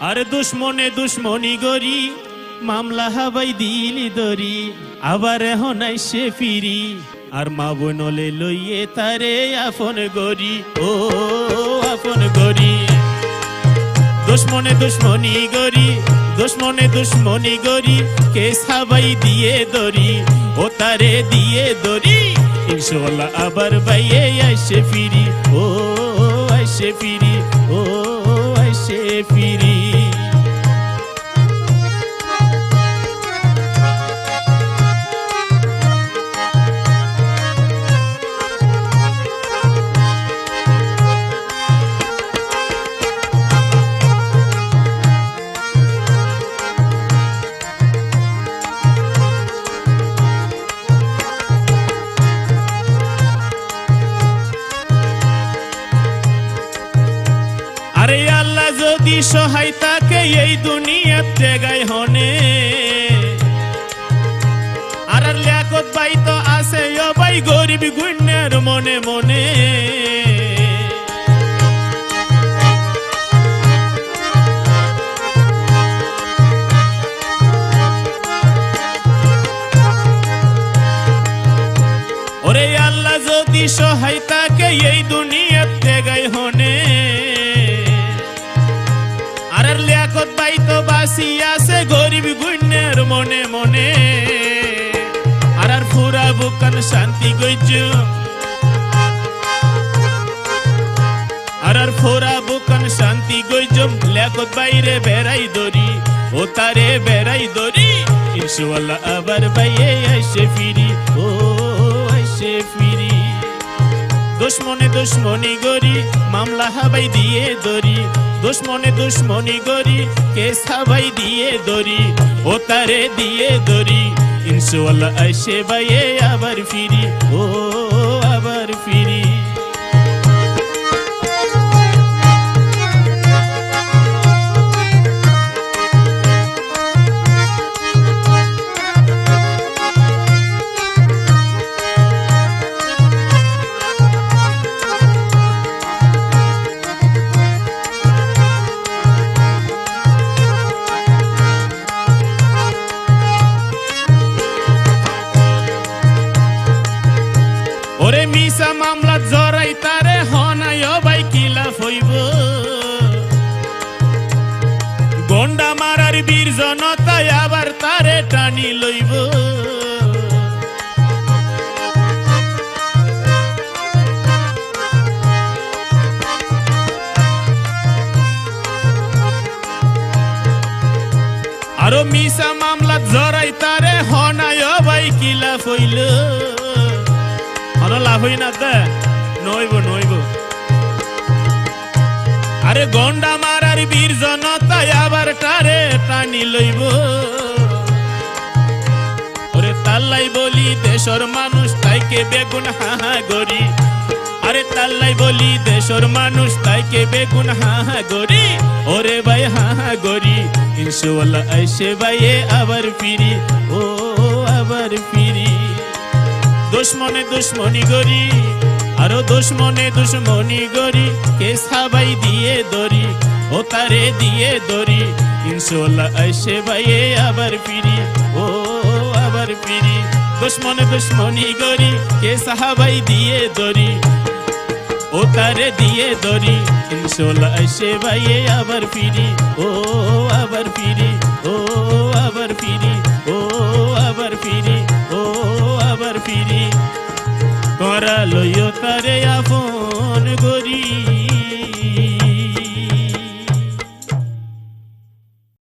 আর দুশ্মনে দুশ্মনী গরি, মামলা হাবাই দিলি দরি, আবার এখন সে ফিরি। আর মা বোনলে লইয়ে তারে আপন গরি, ও আপন গরি। দুশ্মনে দুশ্মনী গরি, দুশ্মনে দুশ্মনী গরি কে সাবাই দিয়ে দরি, ও তারে দিয়ে দরি। ইনশাল্লাহ আবার বাইয়ে আইসে ফিরি, ও আইসে ফিরি, ও আইসে ফিরি আরে আল্লাহ যদি সহায় তাকে এই দুনিয়ার জায়গায় হনে। আর লেখত বাই তো আছে, ও ভাই গরিব গুণের মনে মনে। সহায় তাকে এই দুনিয়ার জায়গায় হনে। বাসি গরিব গুণের মনে মনে। আর আর ফুরা বুকান শান্তি গইজ। আর আর ফোরা বুকান শান্তি গইজম লেখত বাইরে বেড়াই দরি ও তারে বেড়াই দরি ইনশাআল্লাহ আবার বাইয়ে আইসে ফিরি। ও দুশ্মনে দুশ্মনি গরি, মামলা হাবাই দিয়ে দরি। দুশ্মনে দুশ্মনি গরি, কেস হাবাই দিয়ে দরি। ও তারে দিয়ে দরি। ইনশাআল্লাহ আইসে বাইয়ে আবার ফিরি। ও মিসা মামলা জরাই তারে হনায় ভাই কিলা হইব। গন্ডা মারার বীর জনতায় আবার তারে টানি লইব। আরও মিসা মামলা জরাই তারে হনায় ভাই কিলা হইল। আরও লাভ হই না দে নইব নইব। আরে গন্ডা মারার বীর জনতায় আবার টারে টানি লইব? ওরে তাল্লাই বলি দেশর মানুষ তাইকে বেগুন হাহা গরি আরে তাল্লাই বলি দেশর মানুষ তাইকে বেগুন হাহা গরি ওরে ভাই হাহা গরি ইনশাআল্লাহ আইসে ভাইয়ে আবার ফিরি। ও, আবার ফিরি। দুশ্মনে দুশ্মনী গরি, আরও দুশ্মনে দুশ্মনী গরি, কে সাবাই দিয়ে দরি, ও তারে দিয়ে দরি ইনশাল্লাহ আইসে ভাইয়ে আবার ফিরি, ও আবার ফিরি। দুশ্মনে দুশ্মনী গরি, কে সাহাবাই দিয়ে দরি, ও তারে দিয়ে দরি ইনশাল্লাহ আইসে ভাইয়ে আবার ফিরি, ও লইও তারে আপন গরি